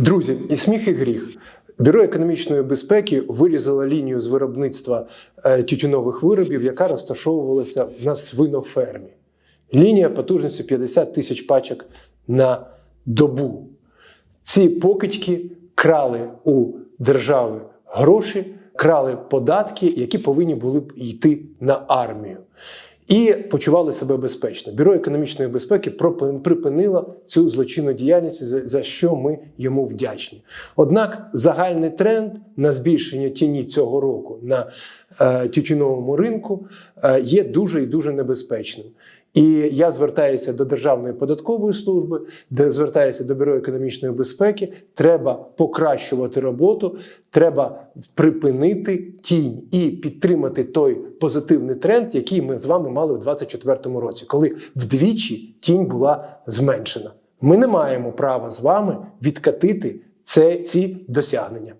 Друзі, і сміх і гріх. Бюро економічної безпеки вирізало лінію з виробництва е, тютюнових виробів, яка розташовувалася на свинофермі. Лінія потужністю 50 тисяч пачок на добу. Ці покидьки крали у держави гроші, крали податки, які повинні були б йти на армію. І почували себе безпечно. Бюро економічної безпеки припинило цю злочинну діяльність, за, що ми йому вдячні. Однак загальний тренд на збільшення тіні цього року на тютюновому ринку е, є дуже і дуже небезпечним. І я звертаюся до Державної податкової служби, де звертаюся до Бюро економічної безпеки. Треба покращувати роботу, треба припинити тінь і підтримати той позитивний тренд, який ми з вами мали в 2024 році, коли вдвічі тінь була зменшена. Ми не маємо права з вами відкатити це, ці досягнення.